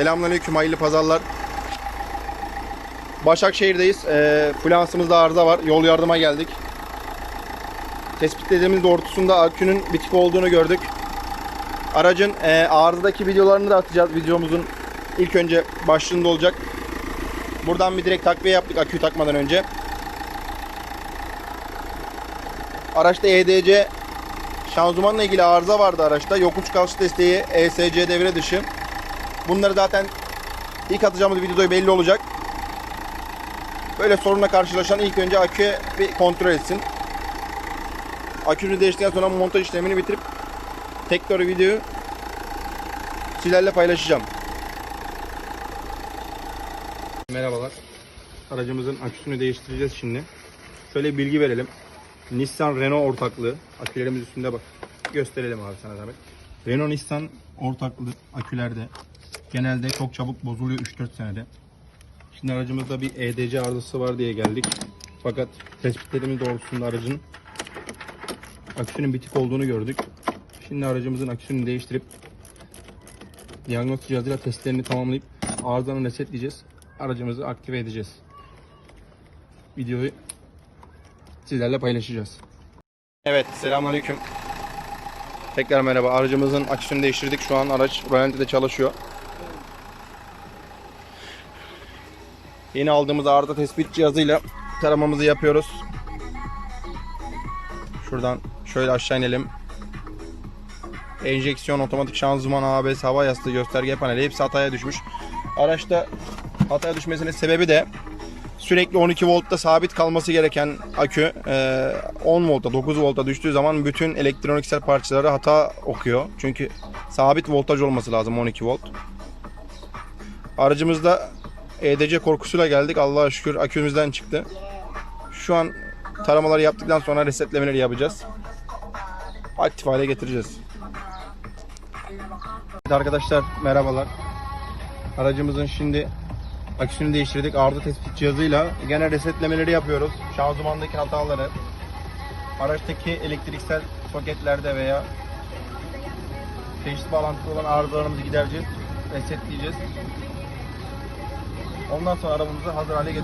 Selamünaleyküm, hayırlı pazarlar. Başakşehir'deyiz. Ee, flansımızda arıza var. Yol yardıma geldik. Tespitlediğimiz doğrultusunda akünün bitik olduğunu gördük. Aracın e, arızadaki videolarını da atacağız. Videomuzun ilk önce başlığında olacak. Buradan bir direkt takviye yaptık aküyü takmadan önce. Araçta EDC şanzımanla ilgili arıza vardı araçta. Yokuş kalış desteği, ESC devre dışı. Bunları zaten ilk atacağımız videoda belli olacak. Böyle sorunla karşılaşan ilk önce aküye bir kontrol etsin. Akünü değiştikten sonra montaj işlemini bitirip tekrar videoyu sizlerle paylaşacağım. Merhabalar. Aracımızın aküsünü değiştireceğiz şimdi. Şöyle bilgi verelim. Nissan Renault ortaklığı. Akülerimiz üstünde bak. Gösterelim abi sana zahmet. Renault Nissan ortaklığı akülerde genelde çok çabuk bozuluyor 3-4 senede. Şimdi aracımızda bir EDC arızası var diye geldik. Fakat tespitlerimiz doğrultusunda aracın aküsünün bitik olduğunu gördük. Şimdi aracımızın aküsünü değiştirip diagnostik cihazıyla testlerini tamamlayıp arızanı resetleyeceğiz. Aracımızı aktive edeceğiz. Videoyu sizlerle paylaşacağız. Evet, selamünaleyküm. Tekrar merhaba. Aracımızın aküsünü değiştirdik. Şu an araç rölantide çalışıyor. Yeni aldığımız arıza tespit cihazıyla taramamızı yapıyoruz. Şuradan şöyle aşağı inelim. Enjeksiyon, otomatik şanzıman, ABS, hava yastığı, gösterge paneli hepsi hataya düşmüş. Araçta hataya düşmesinin sebebi de sürekli 12 voltta sabit kalması gereken akü e, 10 volta 9 volta düştüğü zaman bütün elektroniksel parçaları hata okuyor. Çünkü sabit voltaj olması lazım 12 volt. Aracımızda EDC korkusuyla geldik. Allah'a şükür akümüzden çıktı. Şu an taramaları yaptıktan sonra resetlemeleri yapacağız. Aktif hale getireceğiz. Evet arkadaşlar merhabalar. Aracımızın şimdi aküsünü değiştirdik. Arıza tespit cihazıyla genel resetlemeleri yapıyoruz. Şanzımandaki hataları, araçtaki elektriksel soketlerde veya teşhis bağlantılı olan arızalarımızı gidereceğiz. Resetleyeceğiz. Ondan sonra arabamızı hazır hale getireceğiz.